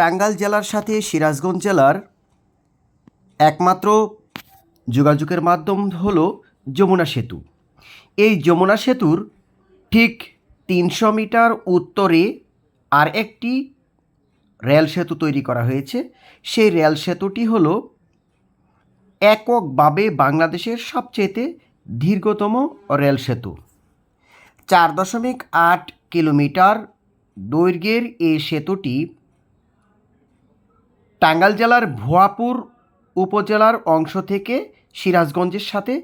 টাঙ্গাইল জেলার সাথে সিরাজগঞ্জ জেলার একমাত্র যোগাযোগের মাধ্যম হল যমুনা সেতু। এই যমুনা সেতুর ঠিক তিনশো মিটার উত্তরে আর একটি রেল সেতু তৈরি করা হয়েছে। সেই রেল সেতুটি হল এককভাবে বাংলাদেশের সবচেয়েতে দীর্ঘতম রেল সেতু। চার দশমিক আট কিলোমিটার দৈর্ঘ্যের এই সেতুটি টাঙ্গাইল জেলার ভুয়াপুর উপজেলার অংশ থেকে সিরাজগঞ্জের সাথে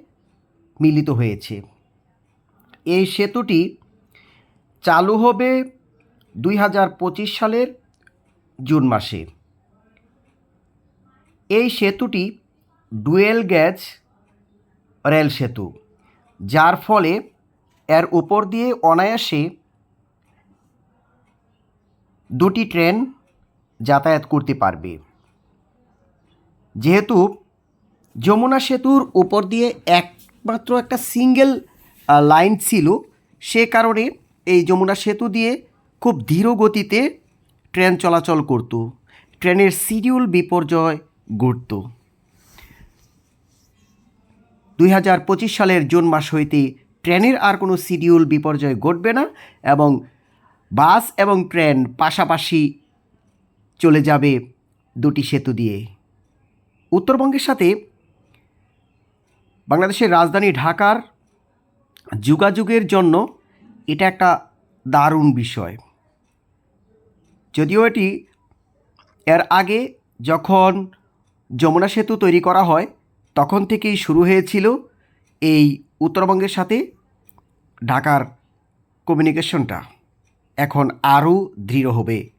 মিলিত হয়েছে। এই সেতুটি চালু হবে দুই হাজার পঁচিশ সালের জুন মাসে। এই সেতুটি ডুয়েল গ্যাজ রেল সেতু, যার ফলে এর উপর দিয়ে অনায়াসে দুটি ট্রেন যাতায়াত করতে পারবে। যেহেতু যমুনা সেতুর উপর দিয়ে একমাত্র একটা সিঙ্গেল লাইন ছিল, সে কারণে এই যমুনা সেতু দিয়ে খুব ধীর গতিতে ট্রেন চলাচল করত। ট্রেনের শিডিউল বিপর্যয় ঘটত। দুই হাজার পঁচিশ সালের জুন মাস হইতে ট্রেনের আর কোনো শিডিউল বিপর্যয় ঘটবে না এবং বাস এবং ট্রেন পাশাপাশি চলে যাবে দুটি সেতু দিয়ে। উত্তরবঙ্গের সাথে বাংলাদেশের রাজধানী ঢাকার যোগাযোগের জন্য এটা একটা দারুণ বিষয়। যদিও এটি এর আগে যখন যমুনা সেতু তৈরি করা হয়, তখন থেকেই শুরু হয়েছিল এই উত্তরবঙ্গের সাথে ঢাকার কমিউনিকেশনটা এখন আরও দৃঢ় হবে।